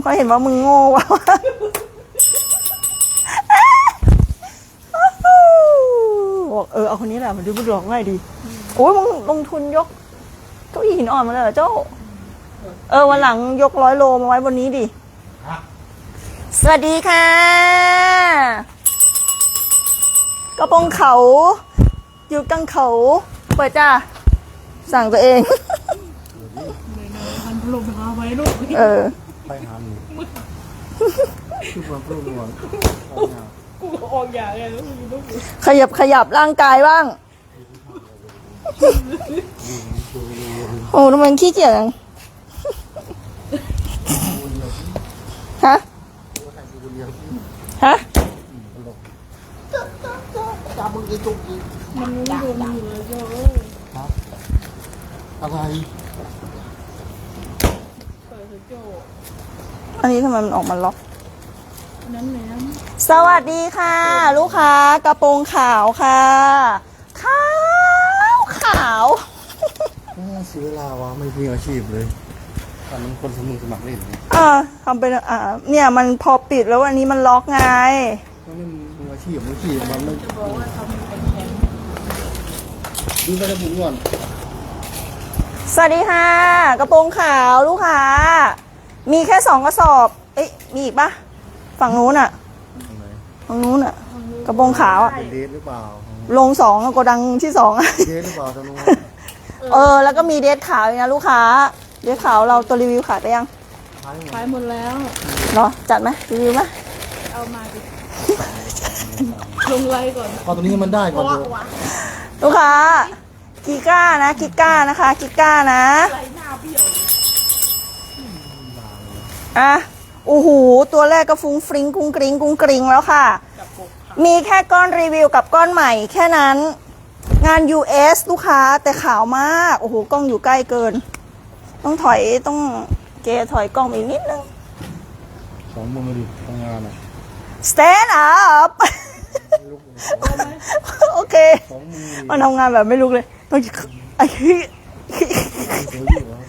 เขาเห็นว่ามึงโง่วะบอกเออเอาคนนี้แหละมันดูมันหลอกง่ายดีโอ้ยมึงลงทุนยกเก้าอี้หินอ่อนมาเลยเหรอเจ้า เออวันหลังยกร้อยโลมาไว้บนนี้ดิสวัสดีค่ะ กระโปรงเขา อยู่กลางเขา เปิดจ้า สั่งตัวเองมันลงมาไว้ลูกเออ ไปหาหนูคือความรู้หวังกูออกอย่างไงแล้วมึงลูกขยับขยับร่างกายบ้าง โอ้ทำไมขี้เกียจจังฮะ ฮะ จับมึงจะจุกอีกมันรู้โดนอยู่เลยเจ้าอะไรเปิดเถอะ โจ้อันนี้ทำไมมันออกมาล็อกนั้นแหละสวัสดีค่ะ ลูกค้ากระโปรงขาวค่ะ ขาวขาวเสียเวลาวะไม่มีอาชีพเลย ตอนนั้นคนสมุนสมัครเล่นเนี่ยอ่าทำเป็นอ่าเนี่ยมันพอปิดแล้วอันนี้มันล็อกไง มันไม่มีอาชีพอาชีพมันไม่บอกว่าทำเป็นแข็งดูไปแล้วผมก่อน สวัสดีค่ะ กระโปรงขาวลูกค้า มีแค่สองกระสอบ เอ๊ะมีอีกปะฝั่งนู้นอะตรงไหนฝั่งนู้นอะกระโปรงขาวอะเป็นเดทหรือเปล่าลงสองอะโกดังที่สองอะเดทหรือเปล่าทางนู้นเออ แล้วก็มีเดทขาวอีกนะลูกค้า เดทขาวเราตัวรีวิวขายไปยังท้ายหมดขายหมดแล้วเหรอจัดไหมรีวิวไหมเอามาดิลงไลน์ก่อนพอตัวนี้มันได้ก่อนเถอะลูกค้า กิก้านะ กิก้านะคะ กิก้านะไลน์หน้าเบี้ยวอะโอ้โหตัวแรกก็ฟุ้งฟริ้งกุ้งกริ้งกุ้งกริ้งแล้วค่ะกับปกมีแค่ก้อนรีวิวกับก้อนใหม่แค่นั้น งาน US ลูกค้าแต่ขาวมาก โอ้โห กล้องอยู่ใกล้เกิน ต้องถอยต้องเกถอยกล้องอีกนิดนึงสองมือดิทำงานอะ stand up ลุกโอเคสองมือดิมันทำงานแบบไม่ลุกเลย ต้องไอ้สวยอยู่วะ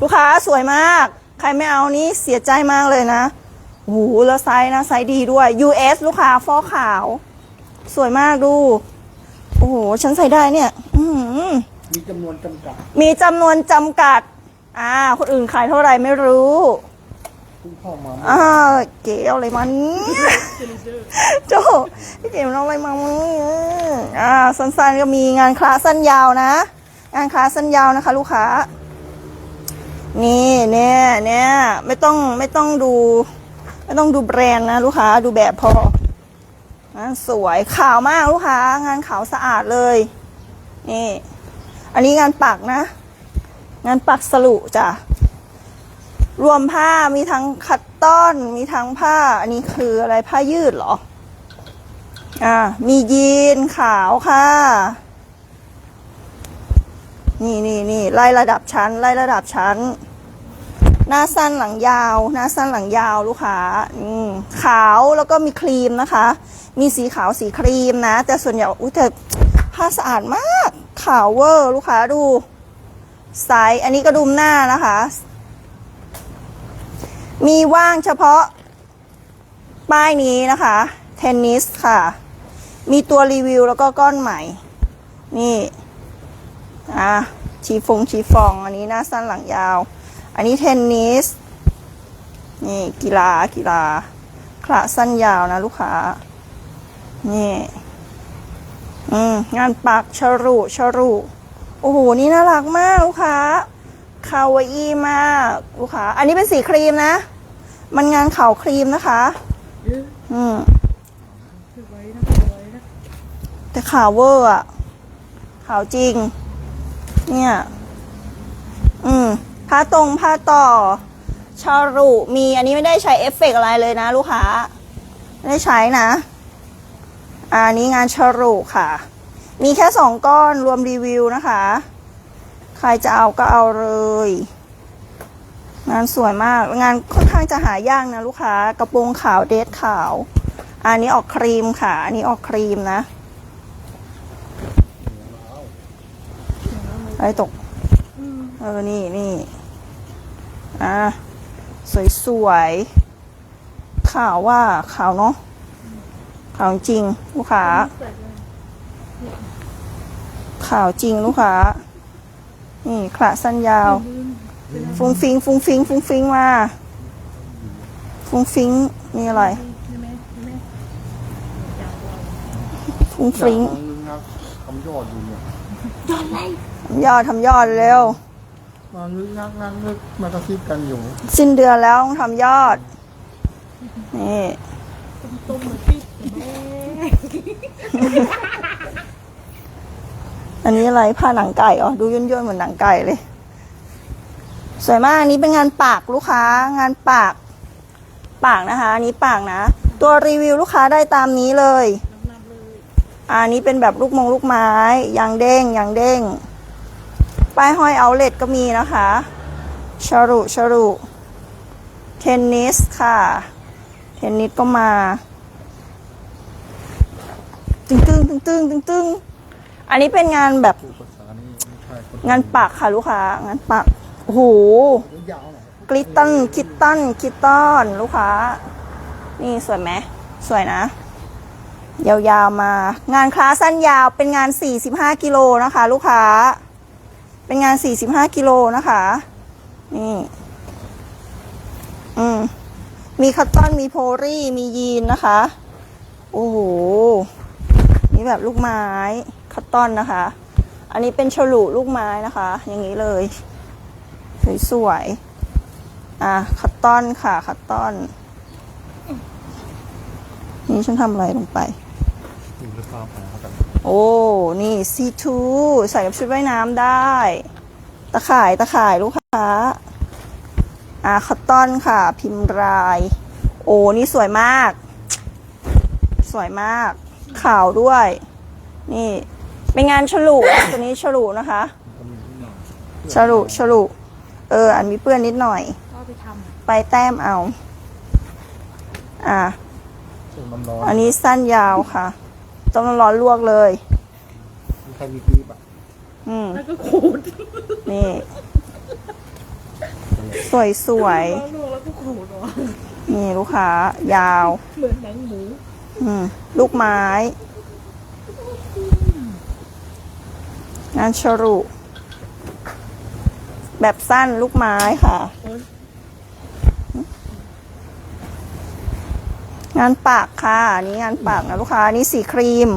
ลูกค้าสวยมาก ใครไม่เอานี้เสียใจมากเลยนะโอ้โหแล้วไซส์นะไซส์ดีด้วย US ลูกค้าฟอกขาว สวยมากดู โอ้โห ฉันใส่ได้เนี่ย อือหือมีจำนวนจำกัด มีจำนวนจำกัด อ่า คนอื่นขายเท่าไหร่ไม่รู้ เพิ่งเข้ามาอ่าเก๋เอาอะไรมาเนี่ยโจพี่เก๋เอาอะไรมาเนี่ยอ่าสั้นๆก็มีงานคลาสสั้นยาวนะ งานคลาสสั้นยาวนะคะ ลูกค้า นี่เนี่ยเนี่ยไม่ต้องไม่ต้องดู ไม่ต้องดูแบรนด์นะ ลูกค้าดูแบบพออ่าสวยขาวมากลูกค้า งานขาวสะอาดเลย นี่ อันนี้งานปักนะ งานปักสลุจ้ะ รวมผ้ามีทั้งคัตตอน มีทั้งผ้า อันนี้คืออะไรผ้ายืดเหรอ อ่า มียีนขาวค่ะ นี่นี่นี่ไล่ระดับชั้น ไล่ระดับชั้น หน้าสั้นหลังยาว หน้าสั้นหลังยาวลูกค้าอืมขาวแล้วก็มีครีมนะคะ มีสีขาวสีครีมนะ แต่ส่วนใหญ่อุ้ยแต่ผ้าสะอาดมาก ขาวเวอร์ ลูกค้าดูไซส์อันนี้กระดุมหน้านะคะ มีว่างเฉพาะ ป้ายนี้นะคะ เทนนิสค่ะ มีตัวรีวิวแล้วก็ก้อนใหม่ นี่ อะชีฟงชีฟอง อันนี้หน้าสั้นหลังยาว อันนี้เทนนิส นี่กีฬากีฬาคละสั้นยาวนะลูกค้า นี่ อืม งานปักชรุชรุโอ้โห นี่น่ารักมากลูกค้า คาวาอี้มากลูกค้าอันนี้เป็นสีครีมนะ มันงานขาวครีมนะคะ อืมแต่ขาวเวอร์อะขาวจริง เนี่ย อืมผ้าตรงผ้าต่อชารุมีอันนี้ไม่ได้ใช้เอฟเฟกต์อะไรเลยนะ ลูกค้า ไม่ได้ใช้นะ อันนี้งานชารุค่ะ มีแค่สองก้อนรวมรีวิวนะคะ ใครจะเอาก็เอาเลย งานสวยมาก งานค่อนข้างจะหายากนะลูกค้า กระโปรงขาวเดทขาว อันนี้ออกครีมค่ะ อันนี้ออกครีมนะอะไรตก เออ นี่นี่อะสวยๆขาวว่าขาวเนาะขาวจริง ลูกค้าขาวจริงลูกค้า นี่ขระสั้นยาว ฟุ้งฟิง ฟุ้งฟิง ฟุ้งฟิงมา ฟุ้งฟิงนี่อะไรใช่ไหมใช่ไหมฟุ้งฟิงอย่างนึงนะทำยอดดูเนี่ยทำยอดทำยอดเร็วมานึกนักนักนึกมากระซิบกันอยู่ สิ้นเดือนแล้วต้องทำยอด นี่ ตุ้มเหมือนที่แม่ อันนี้อะไรผ้าหนังไก่อ๋อดูย่นๆเหมือนหนังไก่เลย สวยมากอันนี้เป็นงานปากลูกค้า งานปาก ปากนะคะอันนี้ปากนะ ตัวรีวิวลูกค้าได้ตามนี้เลยนับเลยอันนี้เป็นแบบลูกมงลูกไม้ยางเด้งยางเด้งป้ายห้อยเอาเลตก็มีนะคะชารุชารุเทนนิสค่ะ เทนนิสก็มา ตึงตึงตึงตึงตึงตึง อันนี้เป็นงานแบบงานปักค่ะลูกค้า งานปักโอ้โหกลิตตันคิตตันคิตตันลูกค้า นี่สวยไหมสวยนะ ยาวๆมา งานคลาสสั้นยาวเป็นงาน 45 กิโลนะคะ ลูกค้า เป็นงาน 45 กิโลนะคะ นี่ อืมมีคัตตอนมีโพลี่มียีนนะคะ โอ้โหนี่แบบลูกไม้ คัตตอนนะคะ อันนี้เป็นฉลุลูกไม้นะคะ อย่างนี้เลย สวยๆอะคัตตอนค่ะ คัตตอน นี่ฉันทำอะไรลงไปอยู่ในความหากันโอ้ นี่ C2 ใส่กับชุดว่ายน้ำได้ ตะข่ายตะข่ายลูกค้าอ่าคัตตอนค่ะ พิมพ์ราย โอ้ นี่สวยมาก สวยมากขาวด้วย นี่ เป็นงานฉลุตัวนี้ฉลุนะคะก็มีนิดหน่อยฉลุฉลุเออ อันมีเปื้อนนิดหน่อย ก็ไปทไปแต้มเอา อ่าช่วงมันร้อนอันนี้สั้นยาวค่ะ ต้องร้อนลวกเลยมีใครมีปีบอะอืมำแล้วก็ขูดนี่ สวยสวยแล้วลวกแล้วก็ขูดออกๆนี่ลูกค้ายาว เหมือนหนังหมู อืม ลูกไม้ งานฉรุ แบบสั้นลูกไม้ค่ะ งานปากค่ะอันนี้งานปากนะลูกค้าอันนี้สีครีม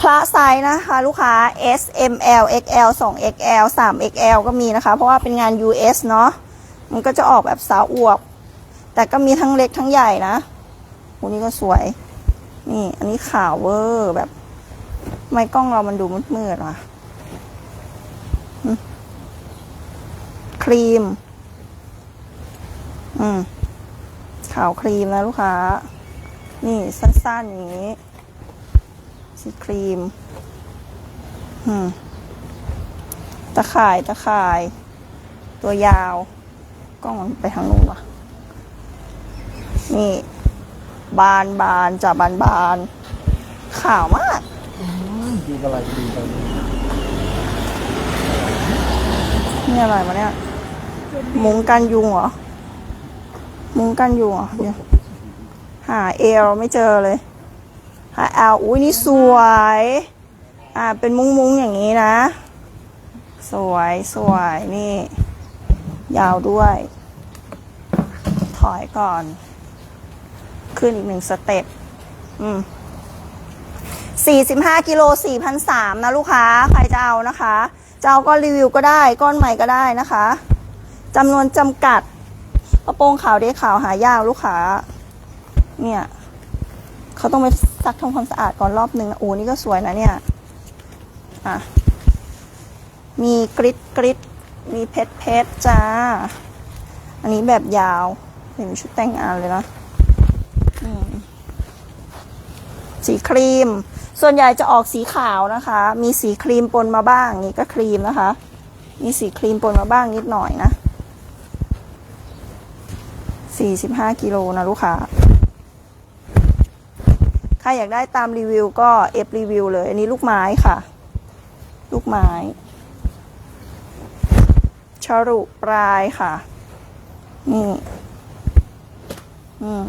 คละไซส์นะคะ ลูกค้า S M L X L 2 X L 3 X L ก็มีนะคะ เพราะว่าเป็นงาน US เนาะมันก็จะออกแบบสาวอวบ แต่ก็มีทั้งเล็กทั้งใหญ่นะโหนี่ก็สวย นี่ อันนี้ขาวเวอร์แบบ ไม่กล้องเรามันดูมืดๆว่ะครีม อืม ขาวครีมนะลูกค้า นี่สั้นๆอย่างนี้ สีครีม อืม ตะข่ายตะข่าย ตัวยาว กล้องมันไปทางนู้นวะนี่ บานบานจะบานบาน ขาวมาก ดูอะไรดีกันนี่อะไรมาเนี่ยมุ้งกันยุงเหรอ มุ้งกันยุงเหรอเดี๋ยวหาเอลไม่เจอเลยหาเอลอุ้ยนี่สวย อ่าเป็นมุ้งมุ้งๆอย่างนี้นะ สวยสวยนี่ ยาวด้วย ถอยก่อน ขึ้นอีกหนึ่งสเต็ปอืม 45กิโล4,300นะลูกค้าใครจะเอานะคะ จะเอาก็รีวิวก็ได้ก้อนใหม่ก็ได้นะคะจำนวนจำกัดกระโปรงขาวเดขาวหายากลูกค้า เนี่ยเขาต้องไปซักทำความสะอาดก่อนรอบหนึ่งนะโอ้นี่ก็สวยนะเนี่ยอะมีกริดกริดมีเพชรเพชรจ้า อันนี้แบบยาวเห็นชุดแต่งงานเลยนะสีครีม ส่วนใหญ่จะออกสีขาวนะคะ มีสีครีมปนมาบ้างนี่ก็ครีมนะคะ มีสีครีมปนมาบ้างนิดหน่อยนะ45กิโลนะลูกค้าใครอยากได้ตามรีวิวก็เอฟรีวิวเลย อันนี้ลูกไม้ค่ะ ลูกไม้ฉฉรุปลายค่ะ นี่ อืม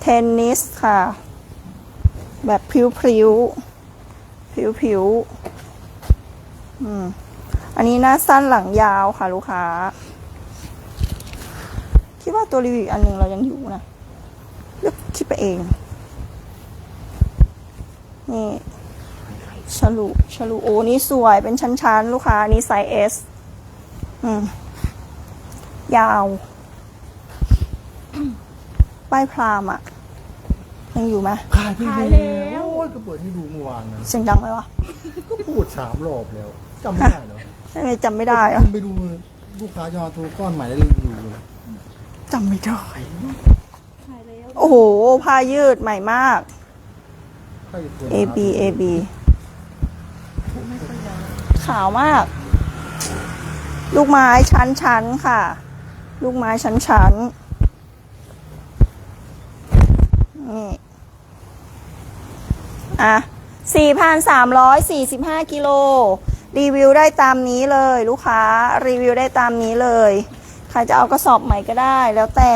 เทนนิสค่ะ แบบพริ้วพริ้วพริ้วพริ้วอืม อันนี้หน้าสั้นหลังยาวค่ะ ลูกค้า คิดว่าตัวรีวิวอีกอันหนึ่งเรายังอยู่นะเลือกคิดไปเอง นี่ฉลุฉลุโอ้นี่สวยเป็นชั้นๆ ลูกค้านี้ไซส์ S อืม ยาว ป้ายพรามอะ ยังอยู่ไหมขายพี่แล้ว โอ้ยก็เปิดให้ดูเมื่อวานนะเสียงดังไหมวะก็พูดสามรอบแล้วจำไม่ได้เหรอทำไมจำไม่ได้อะคุณไปดูลูกค้าจะมาโทรก้อนใหม่แล้วรีวิวเลยจำไม่ได้โอ้โหผ้ายืดใหม่มาก ใครควร A B A B ขาวมาก ลูกไม้ชั้นชั้นๆค่ะ ลูกไม้ชั้นชั้นๆนี่ อะ4,345 กิโล รีวิวได้ตามนี้เลย ลูกค้ารีวิวได้ตามนี้เลย ใครจะเอากระสอบใหม่ก็ได้แล้วแต่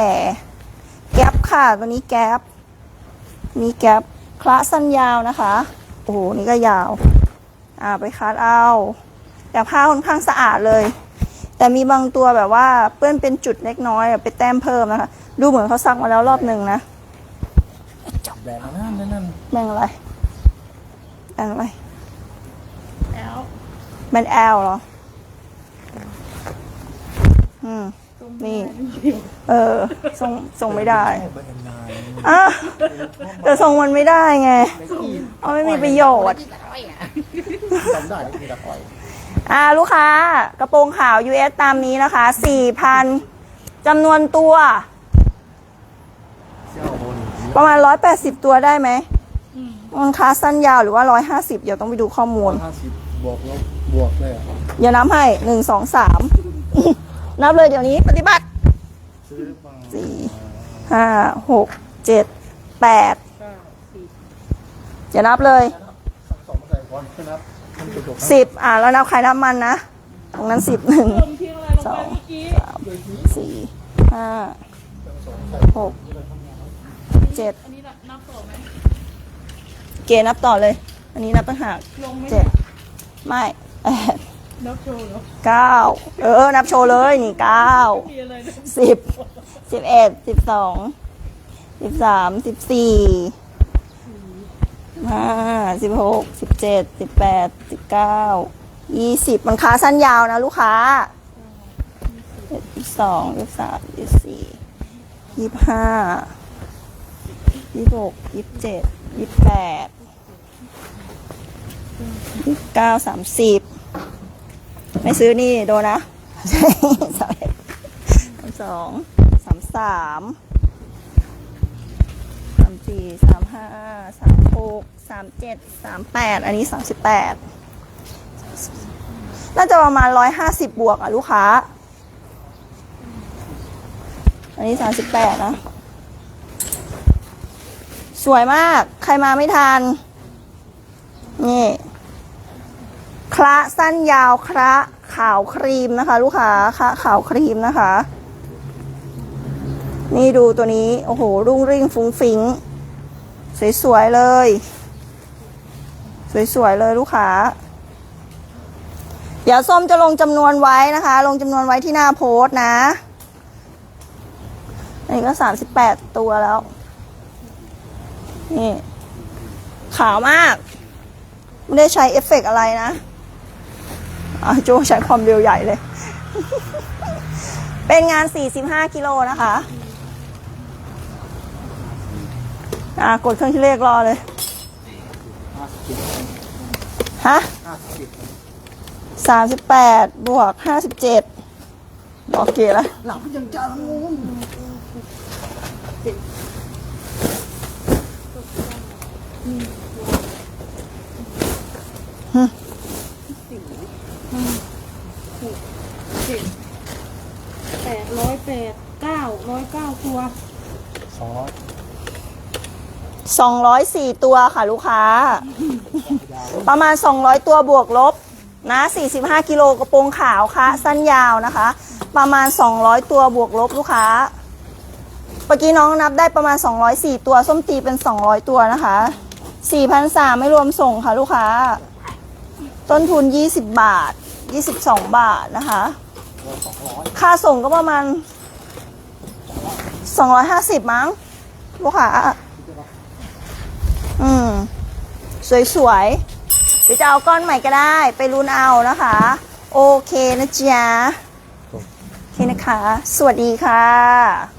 แก๊ปค่ะ ตัวนี้แก๊ปนี่แก๊ปคละสั้นยาวนะคะ โอ้โห นี่ก็ยาว อ่าไปคัดเอาแต่ผ้าค่อนข้างสะอาดเลย แต่มีบางตัวแบบว่าเปื้อนเป็นจุดเล็กน้อยอะไปแต้มเพิ่มนะคะ ดูเหมือนเขาซักมาแล้วรอบหนึ่งนะแบรนด์นั่นนั่นนั่นแบ่งอะไรแบ่ง อะไรแล้วแบนแอลเหรอ อืม นี่ เออส่งส่งไม่ได้ชอบแบรนด์นายอะแต่ส่งมันไม่ได้ไงเอาไม่มีประโยชน์จำได้ที่ตะไคร้อ่าลูกค้ากระโปรงขาว US ตามนี้นะคะ4,000จำนวนตัวเจ้าโบนประมาณ180ตัวได้ไหม มันค้าสั้นยาวหรือว่า150เดี๋ยวต้องไปดูข้อมูล ห้าสิบบวกแล้วบวกเลยอะเดี๋ยวนับให้1 2 3นับเลยเดี๋ยวนี้ปฏิบัติซื้อมา4 5 6 7 8ก็สี่เดี๋ยวนับเลยสักสองมาใส่ก่อนนะครับมันจะจบนะ10อ่าแล้วนับใครนับมันนะ ตรงนั้น10 1เพิ่มทิ้งอะไรลงไปเมื่อกี้สี่ห้าหกเจ็ด อันนี้นับต่อไหม เกนับต่อเลย อันนี้นับต่างหากลงไหมเจ็ดไม่แปดนับโชว์เหรอเก้าเออ นับโชว์เลยนี่เก้ามีอะไรนะสิบสิบเอ็ดสิบสองสิบสามสิบสี่ห้าสิบหกสิบเจ็ดสิบแปดสิบเก้ายี่สิบมันค้าสั้นยาวนะลูกค้ายี่สิบสองยี่สิบสามยี่สิบสี่ยี่สิบห้ายี่สิบหกยี่สิบเจ็ดยี่สิบแปดยี่สิบ เก้าสามสิบไม่ซื้อนี่โดนนะสามเอ็ดสามสองสามสามสามสี่สามห้าสามหกสามเจ็ดสามแปดอันนี้สามสิบแปดน่าจะประมาณร้อยห้าสิบบวกอะลูกค้า อันนี้สามสิบแปดนะ สวยมาก ใครมาไม่ทัน นี่คละสั้นยาวคละขาวครีมนะคะ ลูกค้าคะขาวครีมนะคะ นี่ดูตัวนี้ โอ้โห รุ่งริ่งฟุ้งฟิ้งสวยๆเลย สวยๆเลยลูกค้า เดี๋ยวส้มจะลงจำนวนไว้นะคะ ลงจำนวนไว้ที่หน้าโพสนะ อันนี้ก็สามสิบแปดตัวแล้ว นี่ ขาวมาก ไม่ได้ใช้เอฟเฟกต์อะไรนะอะโจใช้ความเร็วใหญ่เลย เป็นงาน 45 กิโลนะคะอะกดเครื่องคิดเลขรอเลยห้าสิบเจ็ดฮะห้าสิบเจ็ด38บวก57บอกเกแล้วหลับยังจังงง เจ็ดแปดร้อยแปดเก้าร้อยเก้า ตัวสองร้อย204 ตัวค่ะลูกค้า ประมาณ 200 ตัวบวกลบนะ45กิโลกระโปรงขาวค่ะ สั้นยาวนะคะ ประมาณ 200 ตัวบวกลบลูกค้าเมื่อกี้น้องนับได้ประมาณ 204 ตัว ส้มตีเป็น 200 ตัวนะคะ4,300ไม่รวมส่งค่ะลูกค้า ต้นทุน 20 บาท 22 บาทนะคะ ค่าส่งก็ประมาณ 250มั้ง ลูกค้าอืม สวยๆหรือจะเอาก้อนใหม่ก็ได้ ไปรุนเอานะคะ โอเคนะจ๊ะโอเคนะคะ สวัสดีค่ะ